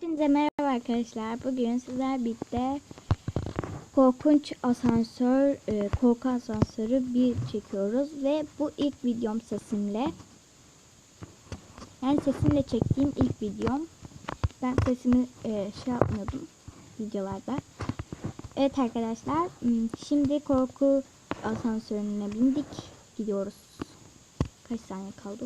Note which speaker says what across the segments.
Speaker 1: Hepinize merhaba arkadaşlar. Bugün sizler birlikte korkunç asansör, e, korku asansörü bir çekiyoruz ve bu ilk videom sesimle. Yani sesimle çektiğim ilk videom. Ben sesimi e, şey yapmıyordum videolarda. Evet arkadaşlar, hmm, şimdi korku asansörüne bindik. Gidiyoruz. Kaç saniye kaldı?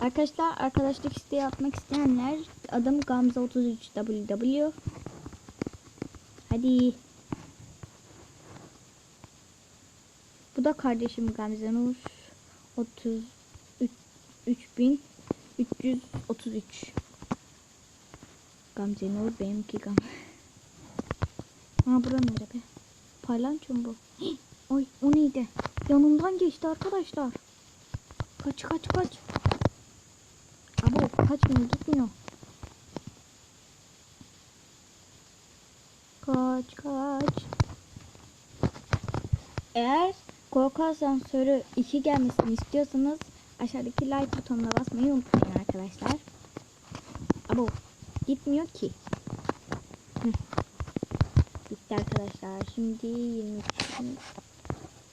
Speaker 1: Arkadaşlar arkadaşlık isteği atmak isteyenler adım Gamze 33 WW. Hadi. Bu da kardeşim Gamze Nur 33 3333. Gamze Nur benimki Gamze. Ha bura nere be? Paylanço bu? Ay o neydi? Yanımdan geçti arkadaşlar. Kaç kaç kaç. Abo kaçmıyor gitmiyor. Kaç kaç. Eğer korku asansörü 2 gelmesini istiyorsanız aşağıdaki like butonuna basmayı unutmayın arkadaşlar. Abo gitmiyor ki. Hı. Bitti arkadaşlar. Şimdi 23.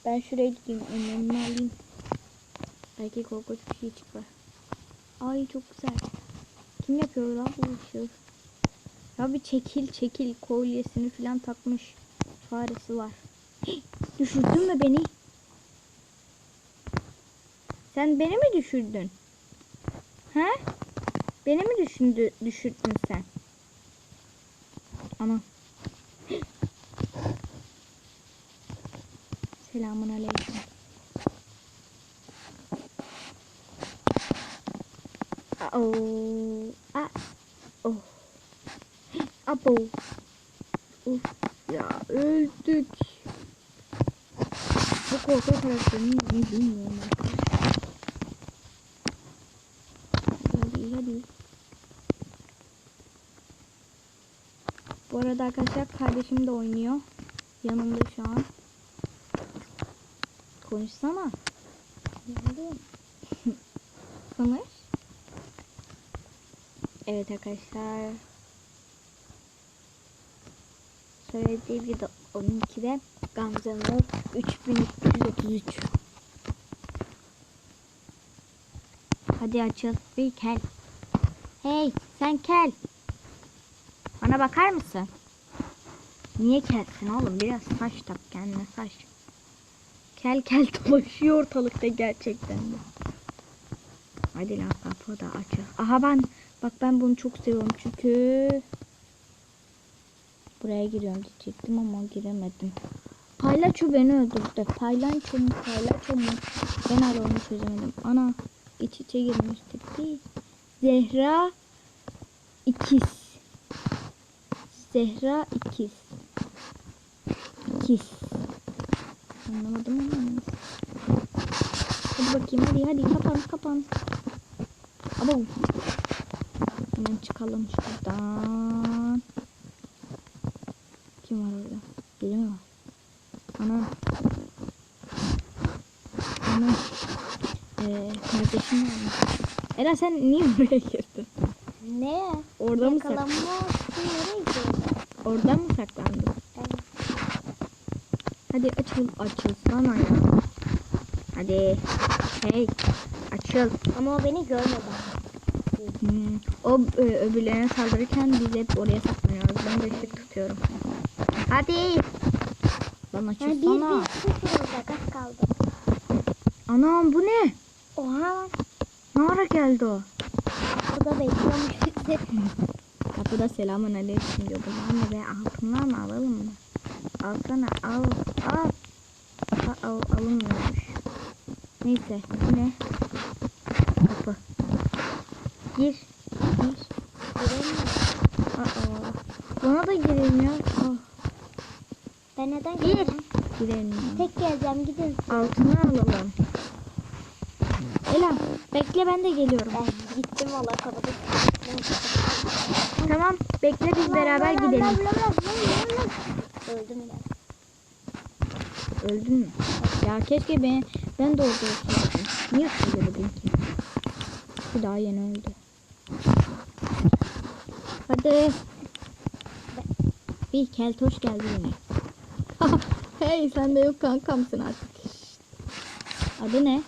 Speaker 1: Ben şuraya gideyim. Önlemimi alayım. Belki korkunç bir şey çıkar. Ay çok güzel. Kim yapıyor lan bu ışığı? Ya bir çekil çekil kolyesini falan takmış. Faresi var. Hih, düşürdün mü beni? Sen beni mi düşürdün? He? Beni mi düşündü, düşürdün sen? Ama. Selamun aleyküm. Oh, ah, oh, abo, uf ya öldük. Bu korku karakterinin ne bilmiyorum arkadaşlar. Hadi hadi. Bu arada arkadaşlar kardeşim de oynuyor. Yanımda şu an. Konuşsana. Konuş. Evet arkadaşlar. Söylediği video 12'de Gamze Nur 3333. Hadi açıl bir kel. Hey sen kel. Bana bakar mısın? Niye kelsin oğlum? Biraz saç tak kendine saç. Kel kel dolaşıyor ortalıkta gerçekten de. Hadi lan kapı da açıl. Aha ben bak ben bunu çok seviyorum çünkü buraya giriyorum diyecektim ama giremedim. Paylaço beni öldürdü. Paylaço mu paylaço mu? Ben hala çözemedim. Ana iç içe girmiştik değil. Zehra ikiz. Zehra ikiz. İkiz. Anlamadım ama. Hadi bakayım hadi hadi kapan kapan. Abo. Hemen çıkalım şuradan. Kim var orada? Biri mi var? Ana. Ana. Ee, kardeşim var mı? Eren sen niye buraya girdin?
Speaker 2: Ne?
Speaker 1: Orada mı saklandın?
Speaker 2: nereye gidiyorsun?
Speaker 1: Orada mı saklandın?
Speaker 2: Evet.
Speaker 1: Hadi açıl açılsana ya. Hadi. Hey. Açıl.
Speaker 2: Ama o beni görmedi.
Speaker 1: Hmm. O e, öbürlerine saldırırken biz hep oraya saklanıyoruz. Ben de ışık tutuyorum. Hadi. Lan
Speaker 2: Yani bir bir sıfır olacak az kaldı.
Speaker 1: Anam bu ne?
Speaker 2: Oha
Speaker 1: Ne ara geldi o?
Speaker 2: bu da bekliyormuş bizi.
Speaker 1: Kapıda selamun aleyküm diyordum. Anne be altınlar mı alalım mı? Alsana al al. Aa, al alınmıyormuş. Neyse bu ne? Kapı. Gir. Gir.
Speaker 2: Giremiyorum.
Speaker 1: Aa. Buna da girilmiyor. Oh.
Speaker 2: Ben neden
Speaker 1: Gir.
Speaker 2: giremiyorum?
Speaker 1: Girelim.
Speaker 2: Tek geleceğim gidin.
Speaker 1: Altını alalım. Ela bekle ben de geliyorum.
Speaker 2: Ben gittim valla kapıda.
Speaker 1: Tamam bekle biz beraber gidelim.
Speaker 2: Öldüm yine.
Speaker 1: Öldün mü? Ya keşke ben ben de orada olsaydım. Niye söylemedin ki? Bu daha yeni öldü. Hadi. Bir keltoş geldi yine. hey sen de yok kankamsın artık. Adı ne?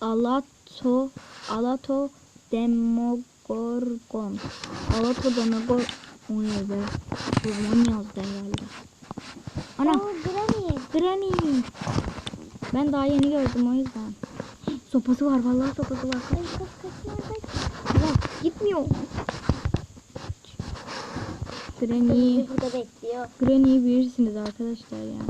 Speaker 1: Alato Alato Demogorgon. Alato Demogorgon. O ne be? Roman yazdı herhalde. Ana
Speaker 2: Aa Granny.
Speaker 1: Granny. Ben daha yeni gördüm o yüzden. Sopası var vallahi sopası var.
Speaker 2: Ay kaç kaç kaç.
Speaker 1: Allah gitmiyor. Granny.
Speaker 2: Burada bekliyor.
Speaker 1: Granny'yi bilirsiniz arkadaşlar yani.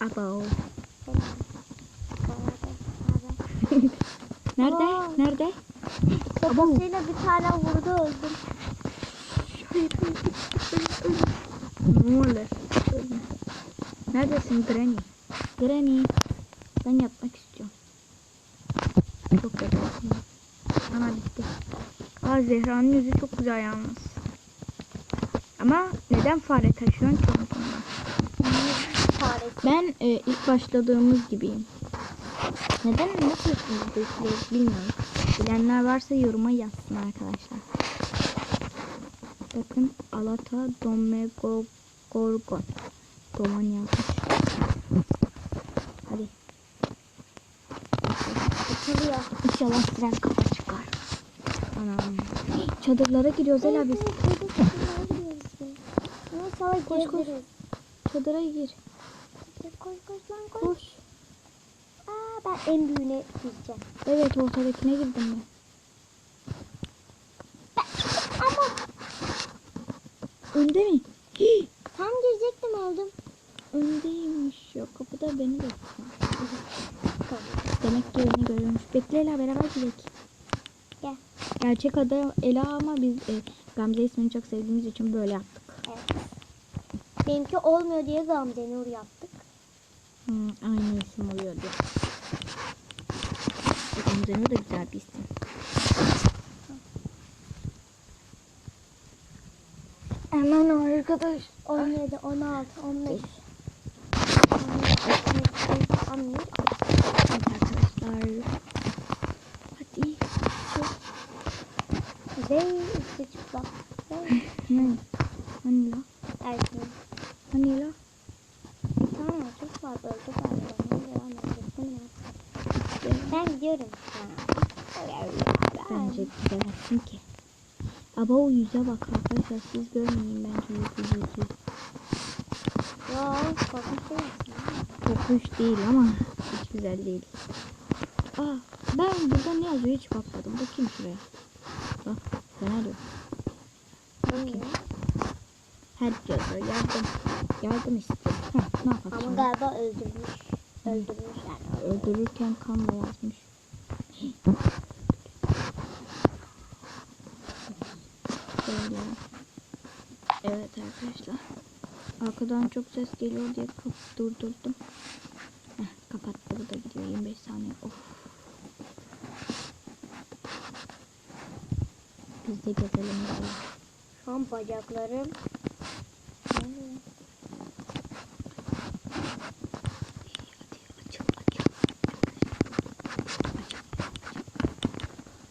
Speaker 1: Abo.
Speaker 2: Nerede? Aa.
Speaker 1: Nerede?
Speaker 2: Sopasıyla bir tane vurdu öldüm.
Speaker 1: Ne olur? Neredesin Granny? Granny. Ben yapmak istiyorum. Çok güzelsin. Ana bitti. Aa Zehra'nın yüzü çok güzel yalnız. Ama neden fare taşıyorsun ki. Ben e, ilk başladığımız gibiyim. Neden nasıl yapıyorsunuz bilmiyorum. Bilenler varsa yoruma yazsın arkadaşlar. Bakın Alata Domegorgon. Roman yazmış. Hadi.
Speaker 2: Açılıyor.
Speaker 1: İnşallah tren çıkar. Anam. Çadırlara giriyoruz Ela biz.
Speaker 2: Ama
Speaker 1: Koş, koş. Çadıra gir.
Speaker 2: Koş koş lan koş.
Speaker 1: Koş.
Speaker 2: Aa, ben en büyüğüne gireceğim.
Speaker 1: Evet ortadakine girdim ben.
Speaker 2: Ama
Speaker 1: Önde mi? Hii!
Speaker 2: tam girecektim aldım.
Speaker 1: Öndeymiş ya. Kapıda beni bekliyor. Demek ki beni görüyormuş. Bekle Ela beraber gidelim. Gerçek adı Ela ama biz e, Gamze ismini çok sevdiğimiz için böyle yaptık.
Speaker 2: Evet. Benimki olmuyor diye Gamze Nur yaptık.
Speaker 1: Hmm, aynı isim oluyordu. Gamze Nur da güzel bir isim. Hemen arkadaş.
Speaker 2: 17, 16, 15. 15.
Speaker 1: arkadaşlar. Hadi.
Speaker 2: Ve üstü çıplak. Ve
Speaker 1: Hani, la?
Speaker 2: erkeğin.
Speaker 1: Hani la?
Speaker 2: Tane çocuk var öldü galiba. Ne devam edeceksin Ben gidiyorum.
Speaker 1: Bence gidemezsin ki. Aba o yüze bak arkadaşlar siz görmeyin bence yüzü yüzü.
Speaker 2: Ya korkunç değil?
Speaker 1: Kokuş değil ama hiç güzel değil. Aa, ben burada ne yazıyor hiç bakmadım. Bakayım şuraya. Bak
Speaker 2: Bilmiyorum.
Speaker 1: Her yazıyor yardım. Yardım istiyor. Heh, ne yapalım
Speaker 2: Ama galiba öldürmüş. Öldürmüş yani.
Speaker 1: Öldürürken kanla yazmış. Böyle. Evet arkadaşlar. Arkadan çok ses geliyor diye durdurdum. Heh, kapattı bu da gidiyor 25 saniye. Of. Biz de gezelim böyle.
Speaker 2: Şu an bacaklarım.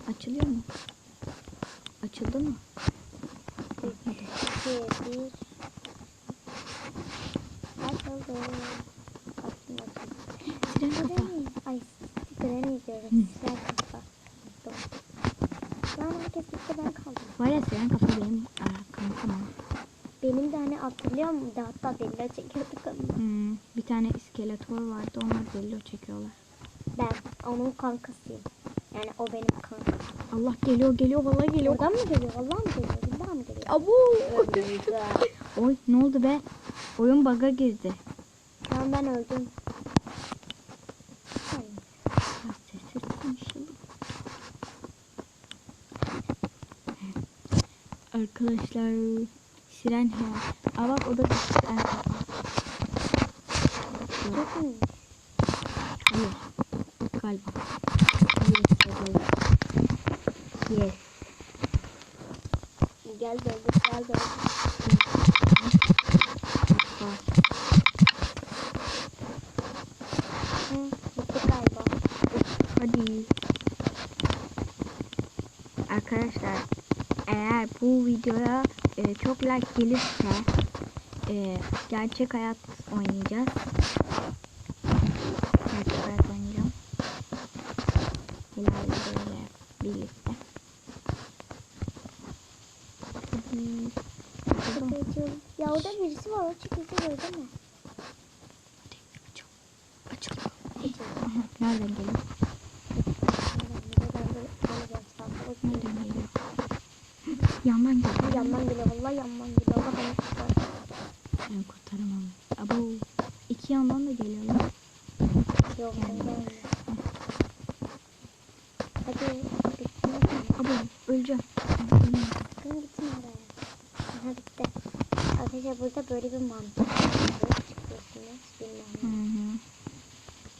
Speaker 1: Açılıyor mu? Açıldı mı?
Speaker 2: Açıldı. Açıldı.
Speaker 1: Siren kafa.
Speaker 2: Granny. Ay, Granny diyorum. Siren kafa. Lan herkes gitti ben kaldım.
Speaker 1: Var ya siren kafa benim aa, kankam. ha.
Speaker 2: Benim de hani hatırlıyor musun? De deliler çekiyorduk onu.
Speaker 1: Hmm, bir tane iskeletor vardı. Onlar belli çekiyorlar.
Speaker 2: Ben onun kankasıyım. Yani o benim kankam.
Speaker 1: Allah geliyor geliyor vallahi geliyor.
Speaker 2: Oradan mı geliyor? Vallahi mı geliyor? Billahi mı geliyor?
Speaker 1: Abu. Oy ne oldu be? Oyun bug'a girdi.
Speaker 2: An ben öldüm.
Speaker 1: Arkadaşlar siren he. Aa bak o da bir.
Speaker 2: Çok.
Speaker 1: Yes. Yes.
Speaker 2: Gel döndü, gel. Hı,
Speaker 1: değil. Arkadaşlar eğer bu videoya e, çok like gelirse e, gerçek hayat oynayacağız. Gerçek hayat oynayacağım. Hilal'le böyle birlikte. Hadi.
Speaker 2: Kapıyı açıyorum. Ya orada birisi var. O çıkıyorsa gördün mü?
Speaker 1: Açık. Nereden geliyor? Nereden geliyor? Yandan geliyor.
Speaker 2: Yandan geliyor. Vallahi yandan geliyor. Allah beni kurtar.
Speaker 1: Ben kurtaramam. Abo. İki yandan da geliyor.
Speaker 2: Yok ben gelmiyor. Hadi. Bitti mi?
Speaker 1: Abo öleceğim.
Speaker 2: Bakın gitsin oraya. Aha bitti. Arkadaşlar burada böyle bir mantık var. Çıkıyorsunuz.
Speaker 1: Hı
Speaker 2: Bilmem.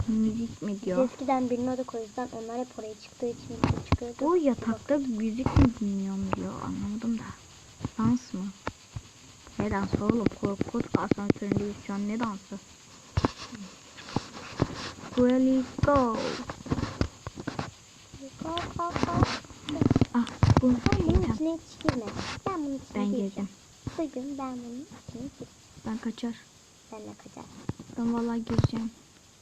Speaker 1: hı. Müzik diyor?
Speaker 2: eskiden bilmiyorduk o yüzden onlar hep oraya çıktığı için biz çıkıyorduk.
Speaker 1: Bu yatakta müzik mi dinliyorum diyor. Anlamadım da. Dans mı? Ne dansı oğlum? Korkut asansöründeyiz şu an. Ne dansı? Really go.
Speaker 2: Kalk kalk kalk.
Speaker 1: Ah bu
Speaker 2: bunun
Speaker 1: şeytan.
Speaker 2: içine girme. Ben bunun içine
Speaker 1: Ben
Speaker 2: gireceğim.
Speaker 1: girdim.
Speaker 2: Bugün ben bunun içine gireceğim.
Speaker 1: Ben kaçar.
Speaker 2: Ben de kaçarım.
Speaker 1: Ben vallahi gireceğim.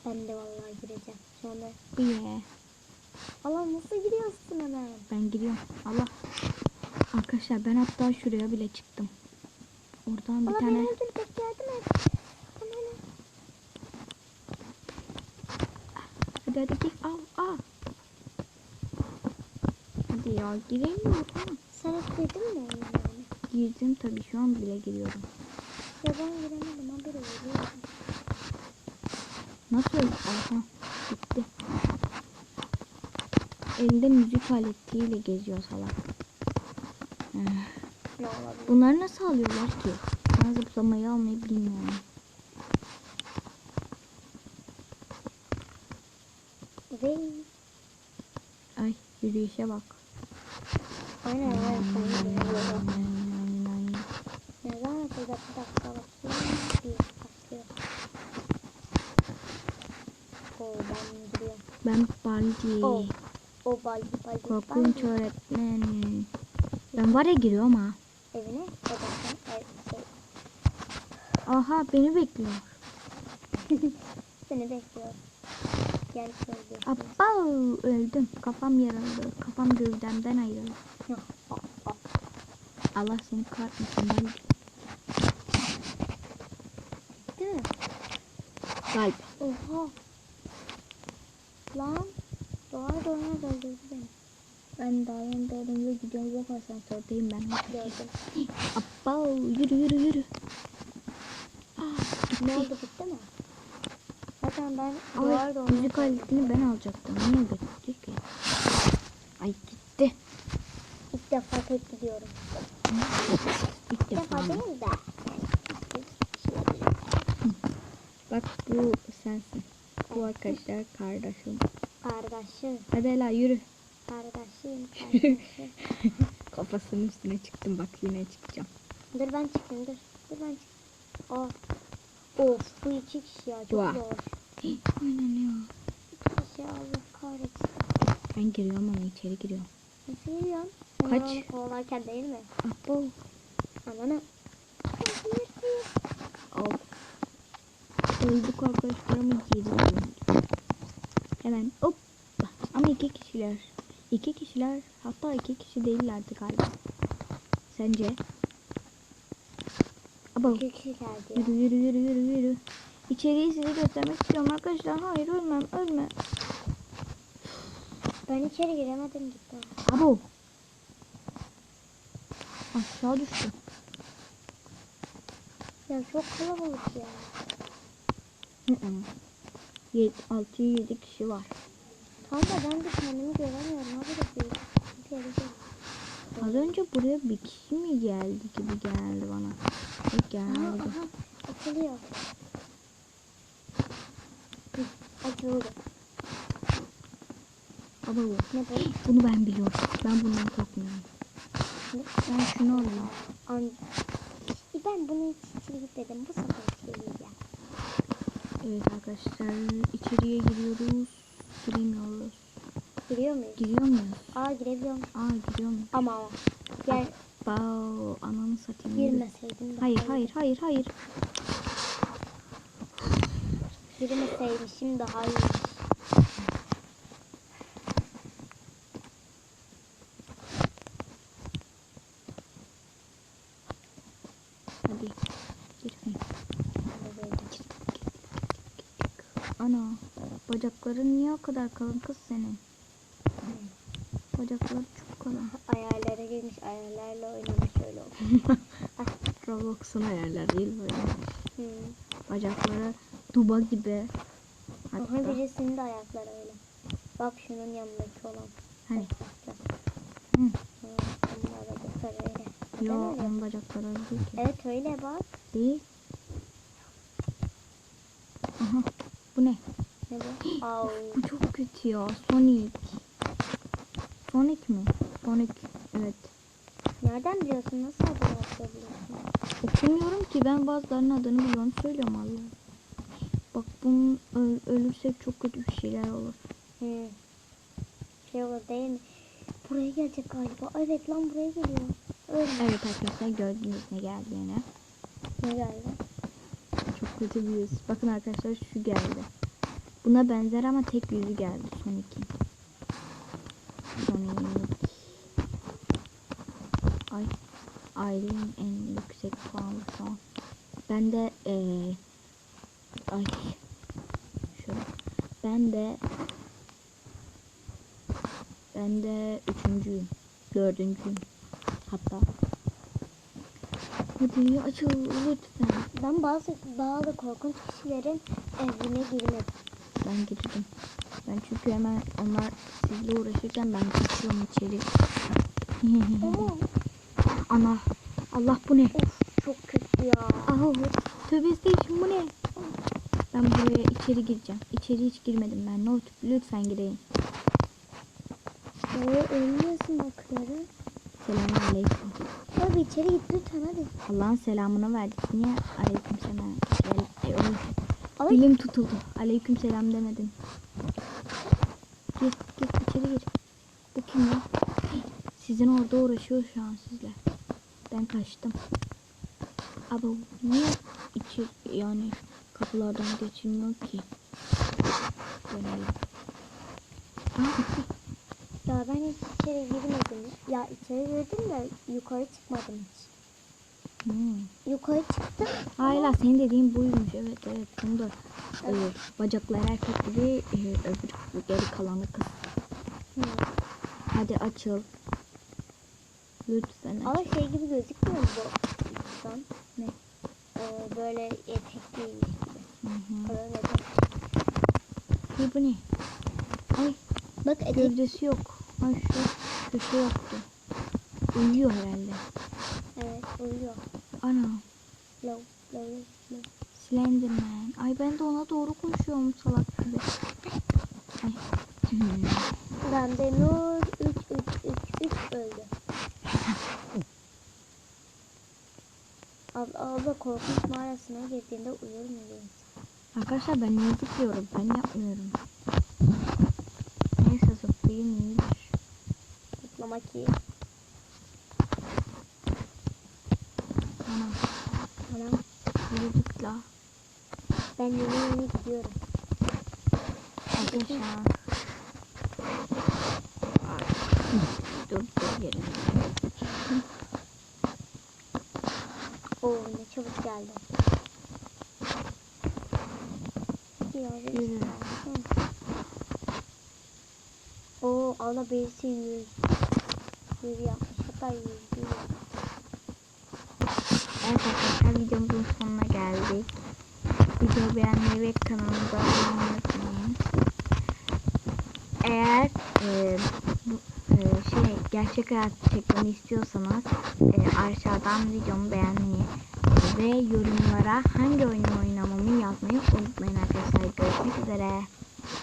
Speaker 2: Ben de vallahi gireceğim.
Speaker 1: Bu ye.
Speaker 2: Allah nasıl giriyorsun hemen?
Speaker 1: Ben gidiyorum. Allah. Arkadaşlar ben hatta şuraya bile çıktım. Oradan bir
Speaker 2: Allah
Speaker 1: tane
Speaker 2: öldürecek yardım et.
Speaker 1: Hadi hadi gir. Al al. Hadi ya gireyim mi? Tamam.
Speaker 2: sen hiç girdin mi?
Speaker 1: Girdim tabii şu an bile giriyorum.
Speaker 2: Ya ben giremedim haberi veriyorum.
Speaker 1: Nasıl? Aha gitti. Elinde müzik aletiyle geziyor salak. Eh? Bunları nasıl alıyorlar ki? Ben zıplamayı almayı bilmiyorum. Ay yürüyüşe bak.
Speaker 2: aynen aynen. Neden bir dakika bakayım. Bir ben giriyorum.
Speaker 1: Ben Baldi.
Speaker 2: O baldi baldi.
Speaker 1: Korkunç
Speaker 2: baldi.
Speaker 1: öğretmen. Ben var ya giriyorum ha.
Speaker 2: Evine ev şey.
Speaker 1: Aha beni bekliyor.
Speaker 2: Seni bekliyorum. Gel söylüyorsun.
Speaker 1: Abba öldüm. Kafam yarıldı. Kafam gövdemden ayrıldı. Allah seni kahretmesin Baldi.
Speaker 2: Değil mi?
Speaker 1: Galip.
Speaker 2: Oha. Lan. Doğa doğa öldürdü beni.
Speaker 1: Ben daha yeni doğdum ve gidiyorum. Bak asansördeyim ben.
Speaker 2: Gördüm.
Speaker 1: Abba yürü yürü yürü. Ah,
Speaker 2: Ne oldu bitti mi? Zaten ben
Speaker 1: Ay,
Speaker 2: doğa doğa
Speaker 1: müzik aletini ben alacaktım. Niye götürdü ki? Ay gitti.
Speaker 2: İlk defa tek gidiyorum.
Speaker 1: İlk defa.
Speaker 2: değil de.
Speaker 1: Bak bu sensin. Bu arkadaşlar kardeşim.
Speaker 2: Kardeşim.
Speaker 1: Hadi Ela yürü.
Speaker 2: Kardeşim. Kardeşim.
Speaker 1: Kafasının üstüne çıktım bak yine çıkacağım.
Speaker 2: dur ben çıktım dur. Dur ben çıktım. Aa. Of bu iki kişi ya çok
Speaker 1: Dua.
Speaker 2: zor.
Speaker 1: Oynanıyor.
Speaker 2: İki kişi Allah kahretsin.
Speaker 1: Ben giriyorum ama içeri giriyorum.
Speaker 2: Nasıl geliyorsun?
Speaker 1: Kaç?
Speaker 2: Kovalarken değil mi?
Speaker 1: Abo.
Speaker 2: Hayır.
Speaker 1: Al. Öldük arkadaşlar ama giriyorum. Hemen hop. Ama iki kişiler. İki kişiler hatta iki kişi değillerdi galiba. Sence? Abo.
Speaker 2: İki kişi geldi ya.
Speaker 1: Yürü yürü yürü yürü yürü. İçeriği size göstermek istiyorum arkadaşlar. Hayır ölmem ölme.
Speaker 2: Ben içeri giremedim gitti.
Speaker 1: Abo. Aşağı düştüm.
Speaker 2: Ya çok kalabalık ya.
Speaker 1: 6 7 kişi var.
Speaker 2: Tam da ben de kendimi göremiyorum. Abi de bir bir.
Speaker 1: Az önce buraya bir kişi mi geldi gibi geldi bana. Yok
Speaker 2: Aha
Speaker 1: gelmedi.
Speaker 2: aha açılıyor. Açıldı.
Speaker 1: Abo.
Speaker 2: Ne bu?
Speaker 1: Bunu ben biliyorum. Ben bundan korkmuyorum.
Speaker 2: Ne?
Speaker 1: Ben şunu alayım.
Speaker 2: An ben bunu hiç gitmedim. Bu sefer.
Speaker 1: Evet arkadaşlar içeriye giriyoruz. Giremiyoruz.
Speaker 2: Giriyor muyuz?
Speaker 1: Giriyor muyuz?
Speaker 2: Aa girebiliyorum.
Speaker 1: Aa giriyor muyuz?
Speaker 2: Ama ama. Gel
Speaker 1: Bao ananı satayım.
Speaker 2: girmeseydim.
Speaker 1: Hayır hayır hayır hayır.
Speaker 2: Girmeseymişim daha iyi.
Speaker 1: Hadi. Gir. Ana. Bacakların niye o kadar kalın kız senin? Bacakları çok kalın.
Speaker 2: Ayarlara girmiş ayarlarla oynamış öyle oldu.
Speaker 1: Roblox'un ayarları değil böyle.
Speaker 2: Hı.
Speaker 1: Bacakları duba gibi.
Speaker 2: Aha
Speaker 1: Hatta.
Speaker 2: birisinin de ayakları öyle. Bak şunun yanındaki olan.
Speaker 1: Hani? Hı,
Speaker 2: Onun bacakları öyle.
Speaker 1: Yo onun bacakları öyle değil ki.
Speaker 2: Evet öyle bak.
Speaker 1: Değil. Aha. Bu ne?
Speaker 2: Ne bu? Au.
Speaker 1: Bu çok kötü ya. Sonic. Sonic mi? Sonic. Evet.
Speaker 2: Nereden biliyorsun? Nasıl adını okuyabiliyorsun?
Speaker 1: Okumuyorum ki ben bazılarının adını biliyorum söylüyorum Allah. Bak bunun öl- ölürsek çok kötü bir şeyler olur.
Speaker 2: Hı. Şey olur değil mi? Buraya gelecek galiba. Evet lan buraya geliyor. Öyle.
Speaker 1: Evet arkadaşlar gördüğünüz ne geldiğini.
Speaker 2: Ne geldi?
Speaker 1: Kötü bir yüz. Bakın arkadaşlar şu geldi. Buna benzer ama tek yüzü geldi Sonic'in. Sonic. Ay. Ailenin en yüksek puanı şu an. Ben de eee ay şöyle. Ben de ben de üçüncüyüm. Dördüncüyüm. Hatta. Hadi açıl lütfen.
Speaker 2: Ben bazı bazı korkunç kişilerin evine girmedim.
Speaker 1: Ben girdim. Ben çünkü hemen onlar sizle uğraşırken ben kaçıyorum içeri.
Speaker 2: Ama
Speaker 1: Ana. Allah bu ne?
Speaker 2: of çok kötü ya.
Speaker 1: Ahu. Tövbe estağfurullah bu ne? Ben buraya içeri gireceğim. İçeri hiç girmedim ben. No, lütfen gireyim.
Speaker 2: Niye ölmüyorsun bakıyorum?
Speaker 1: Selamun
Speaker 2: Tabii içeri git lütfen hadi.
Speaker 1: Allah'ın selamını verdik. Niye aleyküm selam? Gel- e, oy.
Speaker 2: Ay.
Speaker 1: Dilim tutuldu. Aleyküm selam demedin. Gir, gir içeri gir. Bu kim ya? Sizin orada uğraşıyor şu an sizle. Ben kaçtım. Ama niye içi yani kapılardan geçilmiyor ki? Dönelim. Aa,
Speaker 2: Ya ben hiç içeri girmedim. Ya içeri girdim de yukarı çıkmadım hiç.
Speaker 1: hmm.
Speaker 2: Yukarı çıktım.
Speaker 1: Hayla senin dediğin buymuş. Evet evet. Bunu da e, bacakları erkek gibi e, öbür geri kalanı kız.
Speaker 2: Hı.
Speaker 1: Hadi açıl. Lütfen
Speaker 2: Ama
Speaker 1: açıl.
Speaker 2: şey gibi gözükmüyor mu bu? Şu an?
Speaker 1: Ne?
Speaker 2: Ee, böyle etekliymiş gibi.
Speaker 1: Hı hı. Hey, bu ne? Ay
Speaker 2: Bak etek.
Speaker 1: gövdesi yok. Ay şu köşe yoktu. Uyuyor herhalde.
Speaker 2: Evet uyuyor.
Speaker 1: Ana.
Speaker 2: Low, low, low.
Speaker 1: Slenderman. Ay ben de ona doğru koşuyorum salak gibi. Ay.
Speaker 2: Ben de Nur 3 3 3 3 öldü. Abla, abla korkunç mağarasına girdiğinde uyur mu bir?
Speaker 1: Arkadaşlar ben niye zıplıyorum? Ben yapmıyorum. Neyse zıplayayım iyidir
Speaker 2: atlamak iyi.
Speaker 1: Tamam.
Speaker 2: Tamam.
Speaker 1: Yürü git la.
Speaker 2: Ben yeni yeni gidiyorum.
Speaker 1: Hadi aşağı. Dur dur yerim.
Speaker 2: Oo ne çabuk geldi.
Speaker 1: Yürü.
Speaker 2: Oo ala birisi yüzdü. 100 yapmış. Hatta 101
Speaker 1: Evet arkadaşlar videomuzun sonuna geldik. Videoyu beğenmeyi ve kanalımıza abone olmayı unutmayın. Eğer e, bu, e, şey gerçek hayat çekmemi istiyorsanız e, aşağıdan videomu beğenmeyi ve yorumlara hangi oyunu oynamamı yazmayı unutmayın arkadaşlar. Görüşmek üzere.